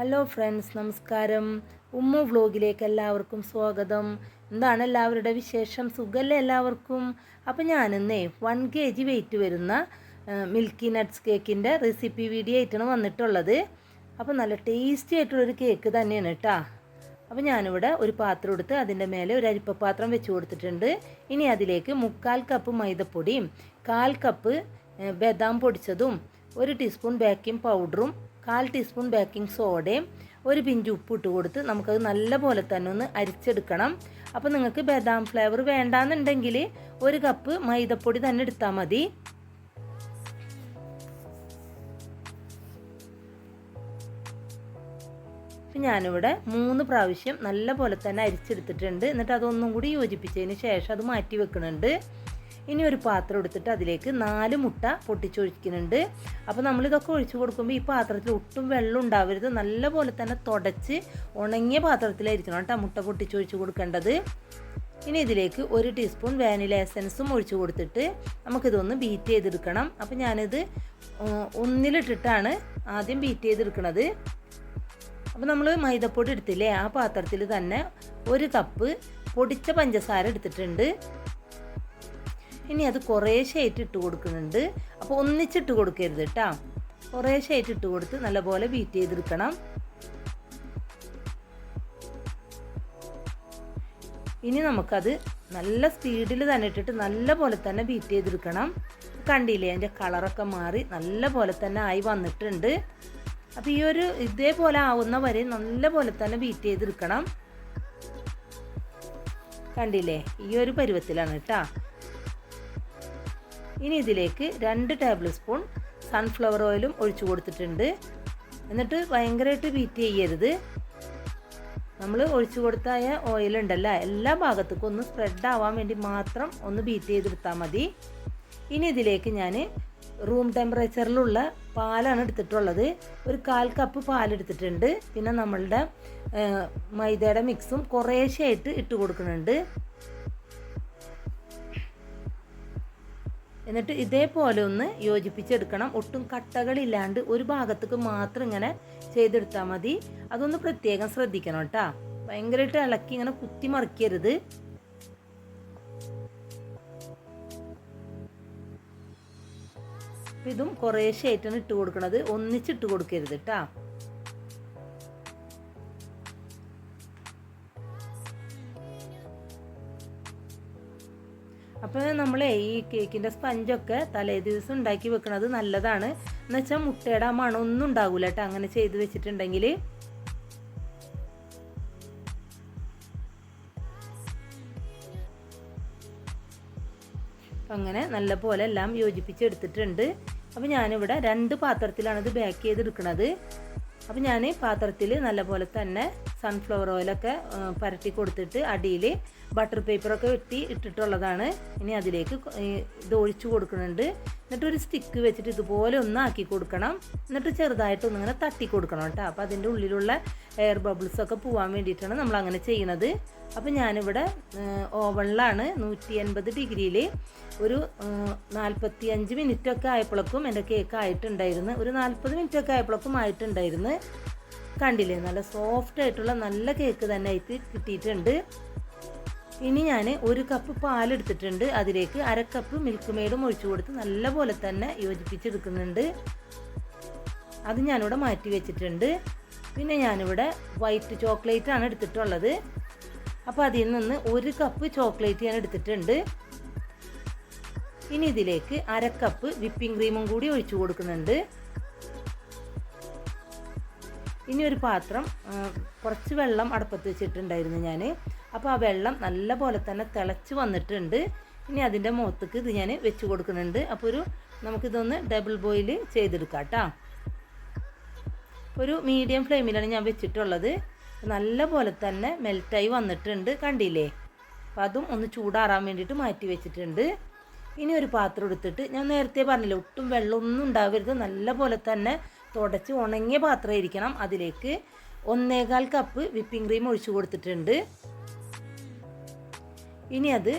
Hello friends നമസ്കാരം. ഉമ്മു വ്ലോഗിലേക്ക് എല്ലാവർക്കും സ്വാഗതം. എന്താണ് എല്ലാവരുടെ വിശേഷം? സുഖമല്ലേ എല്ലാവർക്കും? അപ്പോൾ ഞാനിന്നേ വൺ കെ ജി വെയിറ്റ് വരുന്ന മിൽക്കി നട്ട്സ് കേക്കിന്റെ റെസിപ്പി വീഡിയോ ആയിട്ടാണ് വന്നിട്ടുള്ളത്. അപ്പോൾ നല്ല ടേസ്റ്റി ആയിട്ടുള്ളൊരു കേക്ക് തന്നെയാണ് കേട്ടോ അപ്പോൾ ഞാനിവിടെ ഒരു പാത്രം എടുത്ത് അതിന്റെ മേലെ ഒരു അരിപ്പപാത്രം വെച്ച് കൊടുത്തിട്ടുണ്ട്. ഇനി അതിലേക്ക് മുക്കാൽ കപ്പ് മൈദപ്പൊടിയും കാൽ കപ്പ് ബദാം പൊടിച്ചതും ഒരു ടീസ്പൂൺ ബേക്കിംഗ് പൗഡറും കാൽ ടീസ്പൂൺ ബേക്കിംഗ് സോഡയും ഒരു പിഞ്ച് ഉപ്പ് ഇട്ട് കൊടുത്ത് നമുക്കത് നല്ല പോലെ തന്നെ ഒന്ന് അരിച്ചെടുക്കണം. അപ്പോൾ നിങ്ങൾക്ക് ബദാം ഫ്ലേവർ വേണ്ടാന്നുണ്ടെങ്കിൽ ഒരു കപ്പ് മൈദപ്പൊടി തന്നെ എടുത്താൽ മതി. അപ്പം ഞാനിവിടെ മൂന്ന് പ്രാവശ്യം നല്ല പോലെ തന്നെ അരിച്ചെടുത്തിട്ടുണ്ട്. എന്നിട്ട് അതൊന്നും കൂടി യോജിപ്പിച്ചതിന് ശേഷം അത് മാറ്റി വെക്കുന്നുണ്ട്. ഇനി ഒരു പാത്രം എടുത്തിട്ട് അതിലേക്ക് നാല് മുട്ട പൊട്ടിച്ചൊഴിക്കുന്നുണ്ട്. അപ്പോൾ നമ്മളിതൊക്കെ ഒഴിച്ചു കൊടുക്കുമ്പോൾ ഈ പാത്രത്തിൽ ഒട്ടും വെള്ളം ഉണ്ടാവരുത്. നല്ല പോലെ തന്നെ തുടച്ച് ഉണങ്ങിയ പാത്രത്തിലായിരിക്കണം കേട്ടോ മുട്ട പൊട്ടിച്ചൊഴിച്ച് കൊടുക്കേണ്ടത്. ഇനി ഇതിലേക്ക് ഒരു ടീസ്പൂൺ വാനില എസൻസും ഒഴിച്ചു കൊടുത്തിട്ട് നമുക്കിതൊന്ന് ബീറ്റ് ചെയ്തെടുക്കണം. അപ്പോൾ ഞാനിത് ഒന്നിലിട്ടിട്ടാണ് ആദ്യം ബീറ്റ് ചെയ്തെടുക്കണത്. അപ്പോൾ നമ്മൾ മൈദപ്പൊടി എടുത്തില്ലേ ആ പാത്രത്തിൽ തന്നെ ഒരു കപ്പ് പൊടിച്ച പഞ്ചസാര എടുത്തിട്ടുണ്ട്. ഇനി അത് കുറേശ്ശായിട്ട് ഇട്ട് കൊടുക്കുന്നുണ്ട്. അപ്പോൾ ഒന്നിച്ചിട്ട് കൊടുക്കരുത് കേട്ടോ കുറേശ്ശായിട്ട് ഇട്ട് കൊടുത്ത് നല്ലപോലെ ബീറ്റ് ചെയ്തെടുക്കണം. ഇനി നമുക്കത് നല്ല സ്പീഡിൽ തന്നെ ഇട്ടിട്ട് നല്ല പോലെ തന്നെ ബീറ്റ് ചെയ്തെടുക്കണം. കണ്ടില്ലേ അതിന്റെ കളറൊക്കെ മാറി നല്ല പോലെ തന്നെ ആയി വന്നിട്ടുണ്ട്. അപ്പോൾ ഈ ഒരു ഇതേപോലെ ആവുന്ന വരെ നല്ല പോലെ തന്നെ ബീറ്റ് ചെയ്തെടുക്കണം. കണ്ടില്ലേ ഈ ഒരു പരുവത്തിലാണ് കേട്ടോ ഇനി ഇതിലേക്ക് രണ്ട് ടേബിൾ സ്പൂൺ സൺഫ്ലവർ ഓയിലും ഒഴിച്ചു കൊടുത്തിട്ടുണ്ട്. എന്നിട്ട് ഭയങ്കരമായിട്ട് ബീറ്റ് ചെയ്യരുത്. നമ്മൾ ഒഴിച്ചു കൊടുത്തായ ഓയിലുണ്ടല്ലോ എല്ലാ ഭാഗത്തേക്കും ഒന്ന് സ്പ്രെഡ് ആവാൻ വേണ്ടി മാത്രം ഒന്ന് ബീറ്റ് ചെയ്തെടുത്താൽ മതി. ഇനി ഇതിലേക്ക് ഞാൻ റൂം ടെമ്പറേച്ചറിലുള്ള പാലാണ് എടുത്തിട്ടുള്ളത്. ഒരു കാൽ കപ്പ് പാലെടുത്തിട്ടുണ്ട് പിന്നെ നമ്മളുടെ മൈദയുടെ മിക്സും കുറേശ്ശായിട്ട് ഇട്ട് കൊടുക്കുന്നുണ്ട്. എന്നിട്ട് ഇതേപോലെ ഒന്ന് യോജിപ്പിച്ചെടുക്കണം. ഒട്ടും കട്ടകളില്ലാണ്ട് ഒരു ഭാഗത്തേക്ക് മാത്രം ഇങ്ങനെ ചെയ്തെടുത്താൽ മതി. അതൊന്ന് പ്രത്യേകം ശ്രദ്ധിക്കണം കേട്ടോ. ഭയങ്കരമായിട്ട് ഇളക്കി ഇങ്ങനെ കുത്തി മറിക്കരുത്. അപ്പൊ ഇതും കുറേശ്ശേറ്റാണ് ഇട്ട് കൊടുക്കണത്. ഒന്നിച്ചിട്ട് കൊടുക്കരുത് കേട്ടാ. നമ്മൾ ഈ കേക്കിന്റെ സ്പഞ്ചൊക്കെ തലേ ദിവസം ഉണ്ടാക്കി വെക്കുന്നത് നല്ലതാണ്. എന്ന് വെച്ചാൽ മുട്ടയുടെ ആ മണമൊന്നും ഉണ്ടാവില്ല കേട്ടോ. അങ്ങനെ ചെയ്ത് വെച്ചിട്ടുണ്ടെങ്കിൽ അങ്ങനെ നല്ല പോലെ എല്ലാം യോജിപ്പിച്ചെടുത്തിട്ടുണ്ട്. അപ്പോൾ ഞാനിവിടെ രണ്ട് പാത്രത്തിലാണ് ഇത് ബേക്ക് ചെയ്തെടുക്കുന്നത് അപ്പോൾ ഞാൻ പാത്രത്തിൽ നല്ലപോലെ തന്നെ സൺഫ്ലവർ ഓയിലൊക്കെ പരട്ടി കൊടുത്തിട്ട് അടിയിൽ ബട്ടർ പേപ്പറൊക്കെ വെട്ടി ഇട്ടിട്ടുള്ളതാണ്. ഇനി അതിലേക്ക് ഇത് ഒഴിച്ചു കൊടുക്കുന്നുണ്ട്. എന്നിട്ട് ഒരു സ്റ്റിക്ക് വെച്ചിട്ട് ഇതുപോലെ ഒന്ന് ആക്കി കൊടുക്കണം. എന്നിട്ട് ചെറുതായിട്ട് ഇങ്ങനെ തട്ടി കൊടുക്കണം കേട്ടോ. അപ്പോൾ അതിന്റെ ഉള്ളിലുള്ള എയർ ബബിൾസ് ഒക്കെ പോകാൻ വേണ്ടിയിട്ടാണ് നമ്മൾ അങ്ങനെ ചെയ്യുന്നത്. അപ്പോൾ ഞാനിവിടെ ഓവണിലാണ് നൂറ്റി എൺപത് ഡിഗ്രിയിൽ ഒരു നാൽപ്പത്തി അഞ്ച് മിനിറ്റ് ഒക്കെ ആയപ്പോഴേക്കും എന്റെ കേക്ക് ആയിട്ടുണ്ടായിരുന്നു. ഒരു നാൽപ്പത് മിനിറ്റ് ഒക്കെ ആയപ്പോഴേക്കും ആയിട്ടുണ്ടായിരുന്നു. കണ്ടില്ലേ? നല്ല സോഫ്റ്റ് ആയിട്ടുള്ള നല്ല കേക്ക് തന്നെ ആയിട്ട് കിട്ടിയിട്ടുണ്ട്. ഇനി ഞാൻ ഒരു കപ്പ് പാലെടുത്തിട്ടുണ്ട്. അതിലേക്ക് അര കപ്പ് മിൽക്ക് മെയ്ഡും ഒഴിച്ചു കൊടുത്ത് നല്ല പോലെ തന്നെ യോജിപ്പിച്ചെടുക്കുന്നുണ്ട്. അത് ഞാനിവിടെ മാറ്റി വെച്ചിട്ടുണ്ട്. പിന്നെ ഞാനിവിടെ വൈറ്റ് ചോക്ലേറ്റ് ആണ് എടുത്തിട്ടുള്ളത്. അപ്പോൾ അതിൽ നിന്ന് ഒരു കപ്പ് ചോക്ലേറ്റ് ഞാൻ എടുത്തിട്ടുണ്ട്. ഇനി ഇതിലേക്ക് അര കപ്പ് വിപ്പിംഗ് ക്രീമും കൂടി ഒഴിച്ചു കൊടുക്കുന്നുണ്ട്. ഇനി ഒരു പാത്രം കുറച്ച് വെള്ളം അടുപ്പത്ത് വെച്ചിട്ടുണ്ടായിരുന്നു ഞാൻ അപ്പോൾ ആ വെള്ളം നല്ല പോലെ തന്നെ തിളച്ച് വന്നിട്ടുണ്ട്. ഇനി അതിന്റെ മുഖത്തേക്ക് ഇത് ഞാൻ വെച്ച് കൊടുക്കുന്നുണ്ട്. അപ്പോൾ ഒരു നമുക്കിതൊന്ന് ഡബിൾ ബോയിൽ ചെയ്തെടുക്കാം കേട്ടോ. ഒരു മീഡിയം ഫ്ലെയിമിലാണ് ഞാൻ വെച്ചിട്ടുള്ളത്. നല്ല പോലെ തന്നെ മെൽറ്റായി വന്നിട്ടുണ്ട് കണ്ടില്ലേ? അപ്പോൾ അതും ഒന്ന് ചൂടാറാൻ വേണ്ടിയിട്ട് മാറ്റി വെച്ചിട്ടുണ്ട്. ഇനി ഒരു പാത്രം എടുത്തിട്ട് ഞാൻ നേരത്തെ പറഞ്ഞില്ല ഒട്ടും വെള്ളമൊന്നും ഉണ്ടാവരുത്. നല്ല പോലെ തന്നെ തുടച്ച് ഉണങ്ങിയ പാത്രം ഇരിക്കണം അതിലേക്ക്. ഒന്നേകാൽ കപ്പ് വിപ്പിംഗ് ക്രീം ഒഴിച്ചു കൊടുത്തിട്ടുണ്ട്. ഇനി അത്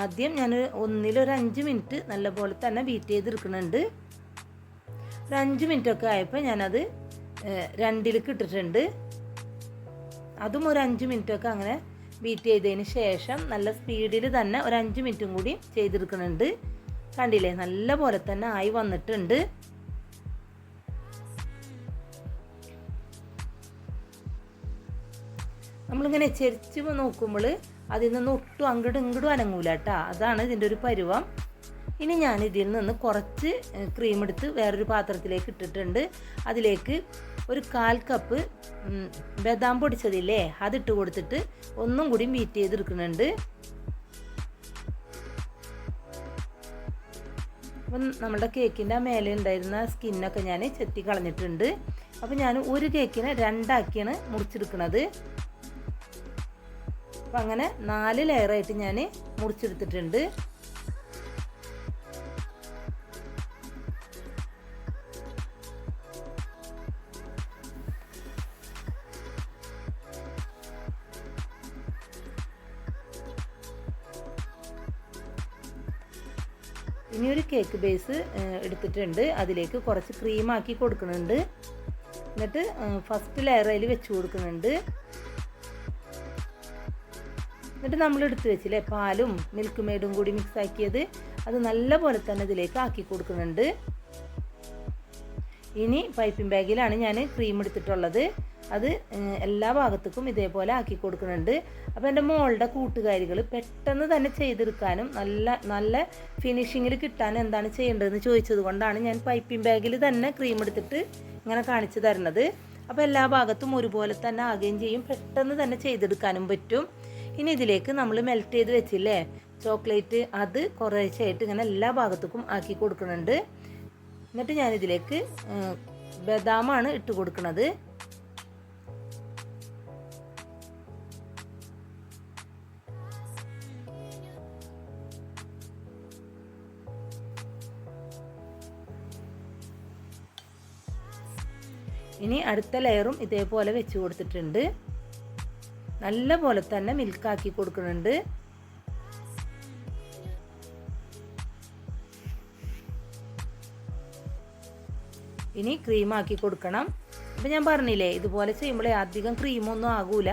ആദ്യം ഞാൻ ഒന്നിലൊരു അഞ്ച് മിനിറ്റ് നല്ല പോലെ തന്നെ ബീറ്റ് ചെയ്തെടുക്കുന്നുണ്ട് ഒരു അഞ്ച് മിനിറ്റ് ഒക്കെ ആയപ്പോൾ ഞാനത് രണ്ടിലേക്ക് ഇട്ടിട്ടുണ്ട്. അതും ഒരു അഞ്ച് മിനിറ്റൊക്കെ അങ്ങനെ ബീറ്റ് ചെയ്തതിന് ശേഷം നല്ല സ്പീഡിൽ തന്നെ ഒരു അഞ്ച് മിനിറ്റും കൂടി ചെയ്തെടുക്കുന്നുണ്ട്. കണ്ടില്ലേ? നല്ല പോലെ തന്നെ ആയി വന്നിട്ടുണ്ട്. നമ്മളിങ്ങനെ ചെരിച്ച് നോക്കുമ്പോൾ അതിൽ നിന്ന് ഒട്ടും അങ്ങോട്ടും ഇങ്ങോട്ടും അനങ്ങൂല കേട്ടോ. അതാണ് ഇതിന്റെ ഒരു പരുവം. ഇനി ഞാൻ ഇതിൽ നിന്ന് കുറച്ച് ക്രീം എടുത്ത് വേറൊരു പാത്രത്തിലേക്ക് ഇട്ടിട്ടുണ്ട്. അതിലേക്ക് ഒരു കാൽ കപ്പ് ബദാം പൊടിച്ചതില്ലേ? അതിട്ട് കൊടുത്തിട്ട് ഒന്നും കൂടി ബീറ്റ് ചെയ്തെടുക്കുന്നുണ്ട്. അപ്പം നമ്മുടെ കേക്കിന്റെ മേലെ ഉണ്ടായിരുന്ന സ്കിന്നൊക്കെ ഞാൻ ചെത്തി കളഞ്ഞിട്ടുണ്ട്. അപ്പം ഞാൻ ഒരു കേക്കിനെ രണ്ടാക്കിയാണ് മുറിച്ചെടുക്കുന്നത്. അപ്പം അങ്ങനെ നാല് ലെയറായിട്ട് ഞാൻ മുറിച്ചെടുത്തിട്ടുണ്ട്. ഇനി ഒരു കേക്ക് ബേസ് എടുത്തിട്ടുണ്ട്. അതിലേക്ക് കുറച്ച് ക്രീമാക്കി കൊടുക്കുന്നുണ്ട്. എന്നിട്ട് ഫസ്റ്റ് ലെയറിൽ വെച്ച് കൊടുക്കുന്നുണ്ട്. എന്നിട്ട് നമ്മൾ എടുത്ത് വെച്ചില്ലേ പാലും മിൽക്ക് മെയ്ഡും കൂടി മിക്സ് ആക്കിയത്. അത് നല്ല പോലെ തന്നെ ഇതിലേക്ക് ആക്കി കൊടുക്കുന്നുണ്ട്. ഇനി പൈപ്പിംഗ് ബാഗിലാണ് ഞാൻ ക്രീം എടുത്തിട്ടുള്ളത്. അത് എല്ലാ ഭാഗത്തേക്കും ഇതേപോലെ ആക്കി കൊടുക്കുന്നുണ്ട്. അപ്പോൾ എന്റെ മോളുടെ കൂട്ടുകാരികൾ പെട്ടെന്ന് തന്നെ ചെയ്തെടുക്കാനും നല്ല നല്ല ഫിനിഷിങ്ങിൽ കിട്ടാൻ എന്താണ് ചെയ്യേണ്ടതെന്ന് ചോദിച്ചത് കൊണ്ടാണ് ഞാൻ പൈപ്പിംഗ് ബാഗിൽ തന്നെ ക്രീം എടുത്തിട്ട് ഇങ്ങനെ കാണിച്ചു തരുന്നത്. അപ്പോൾ എല്ലാ ഭാഗത്തും ഒരുപോലെ തന്നെ ആകുകയും ചെയ്യും. പെട്ടെന്ന് തന്നെ ചെയ്തെടുക്കാനും പറ്റും. ഇനി ഇതിലേക്ക് നമ്മൾ മെൽറ്റ് ചെയ്ത് വെച്ചില്ലേ? ചോക്ലേറ്റ് അത് കുറേശ്ശായിട്ട് ഇങ്ങനെ എല്ലാ ഭാഗത്തേക്കും ആക്കി കൊടുക്കുന്നുണ്ട്. എന്നിട്ട് ഞാനിതിലേക്ക് ബദാമാണ് ഇട്ട് കൊടുക്കുന്നത് ഇനി അടുത്ത ലെയറും ഇതേപോലെ വെച്ച് കൊടുത്തിട്ടുണ്ട്. നല്ല പോലെ തന്നെ മിൽക്കാക്കി കൊടുക്കുന്നുണ്ട്. ഇനി ക്രീമാക്കി കൊടുക്കണം. അപ്പം ഞാൻ പറഞ്ഞില്ലേ ഇതുപോലെ ചെയ്യുമ്പോഴേ അധികം ക്രീമൊന്നും ആകൂല.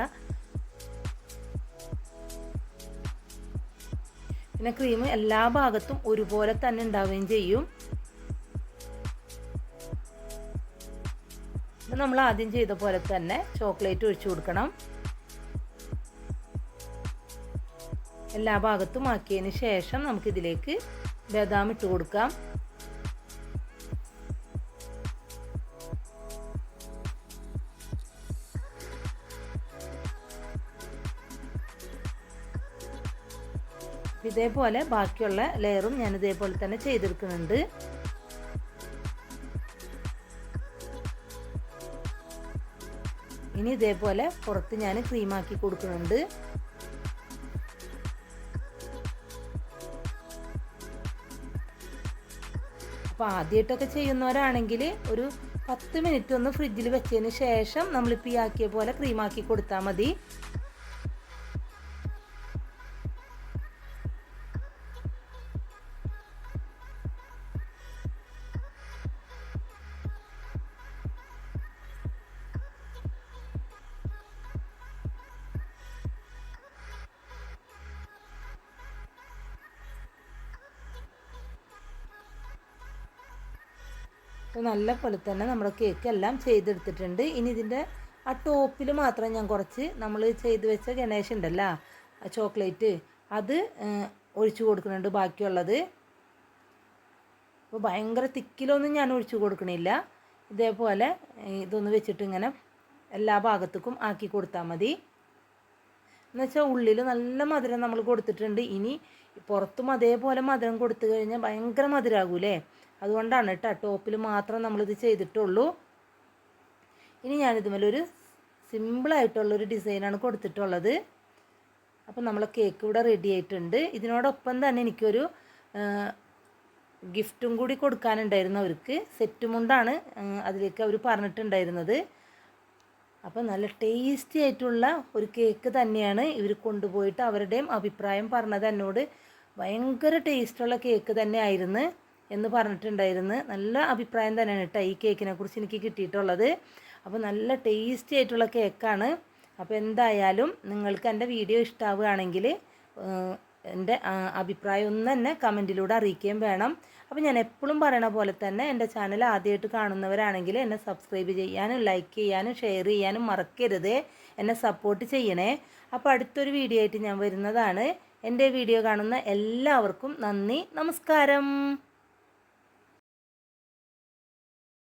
പിന്നെ ക്രീം എല്ലാ ഭാഗത്തും ഒരുപോലെ തന്നെ ഉണ്ടാവുകയും ചെയ്യും. നമ്മൾ ആദ്യം ചെയ്ത പോലെ തന്നെ ചോക്ലേറ്റ് ഒഴിച്ചു കൊടുക്കണം. എല്ലാ ഭാഗത്തും ആക്കിയതിന് ശേഷം നമുക്കിതിലേക്ക് ബദാം ഇട്ട് കൊടുക്കാം. ഇതേപോലെ ബാക്കിയുള്ള ലെയറും ഞാൻ ഇതേപോലെ തന്നെ ചെയ്തെടുക്കുന്നുണ്ട്. ഇനി ഇതേപോലെ പുറത്ത് ഞാൻ ക്രീമാക്കി കൊടുക്കുന്നുണ്ട്. അപ്പോൾ ആദ്യമായിട്ടൊക്കെ ചെയ്യുന്നവരാണെങ്കിൽ ഒരു പത്ത് മിനിറ്റ് ഒന്ന് ഫ്രിഡ്ജിൽ വെച്ചതിന് ശേഷം നമ്മളിപ്പോൾ ഈ ആക്കിയ പോലെ ക്രീമാക്കി കൊടുത്താൽ മതി. നല്ല പോലെ തന്നെ നമ്മുടെ കേക്ക് എല്ലാം ചെയ്തെടുത്തിട്ടുണ്ട്. ഇനി ഇതിന്റെ ആ ടോപ്പിൽ മാത്രം ഞാൻ കുറച്ച് നമ്മൾ ചെയ്ത് വെച്ച ഗണേശ് ഉണ്ടല്ലോ ചോക്ലേറ്റ് അത് ഒഴിച്ചു കൊടുക്കുന്നുണ്ട് ബാക്കിയുള്ളത്. അപ്പോൾ ഭയങ്കര തിക്കിലൊന്നും ഞാൻ ഒഴിച്ചു കൊടുക്കണില്ല. ഇതേപോലെ ഇതൊന്ന് വെച്ചിട്ട് ഇങ്ങനെ എല്ലാ ഭാഗത്തേക്കും ആക്കി കൊടുത്താൽ മതി. എന്നുവെച്ചാൽ ഉള്ളിൽ നല്ല മധുരം നമ്മൾ കൊടുത്തിട്ടുണ്ട്. ഇനി പുറത്തും അതേപോലെ മധുരം കൊടുത്തു കഴിഞ്ഞാൽ ഭയങ്കര മധുരമാകൂലേ അതുകൊണ്ടാണ് കേട്ടോ ടോപ്പിൽ മാത്രം നമ്മളിത് ചെയ്തിട്ടുള്ളൂ. ഇനി ഞാനിതുമേലൊരു സിമ്പിളായിട്ടുള്ളൊരു ഡിസൈനാണ് കൊടുത്തിട്ടുള്ളത്. അപ്പം നമ്മളെ കേക്ക് ഇവിടെ റെഡി ആയിട്ടുണ്ട്. ഇതിനോടൊപ്പം തന്നെ എനിക്കൊരു ഗിഫ്റ്റും കൂടി കൊടുക്കാനുണ്ടായിരുന്നു അവർക്ക്. സെറ്റ് മുണ്ടാണ് അതിലേക്ക് അവർ പറഞ്ഞിട്ടുണ്ടായിരുന്നത്. അപ്പം നല്ല ടേസ്റ്റി ആയിട്ടുള്ള ഒരു കേക്ക് തന്നെയാണ് ഇവർ കൊണ്ടുപോയിട്ട് അവരുടെയും അഭിപ്രായം പറഞ്ഞത് എന്നോട്. ഭയങ്കര ടേസ്റ്റുള്ള കേക്ക് തന്നെ ആയിരുന്നു എന്ന് പറഞ്ഞിട്ടുണ്ടായിരുന്നു. നല്ല അഭിപ്രായം തന്നെയാണ് കേട്ടോ ഈ കേക്കിനെ കുറിച്ച് എനിക്ക് കിട്ടിയിട്ടുള്ളത്. അപ്പോൾ നല്ല ടേസ്റ്റി ആയിട്ടുള്ള കേക്കാണ്. അപ്പോൾ എന്തായാലും നിങ്ങൾക്ക് എന്റെ വീഡിയോ ഇഷ്ടമാവുകയാണെങ്കിൽ എന്റെ അഭിപ്രായം ഒന്ന് തന്നെ കമന്റിലൂടെ അറിയിക്കുകയും വേണം. അപ്പോൾ ഞാൻ എപ്പോഴും പറയണ പോലെ തന്നെ എന്റെ ചാനൽ ആദ്യമായിട്ട് കാണുന്നവരാണെങ്കിൽ എന്നെ സബ്സ്ക്രൈബ് ചെയ്യാനും ലൈക്ക് ചെയ്യാനും ഷെയർ ചെയ്യാനും മറക്കരുത്. എന്നെ സപ്പോർട്ട് ചെയ്യണേ. അപ്പോൾ അടുത്തൊരു വീഡിയോ ആയിട്ട് ഞാൻ വരുന്നതാണ്. എന്റെ വീഡിയോ കാണുന്ന എല്ലാവർക്കും നന്ദി നമസ്കാരം.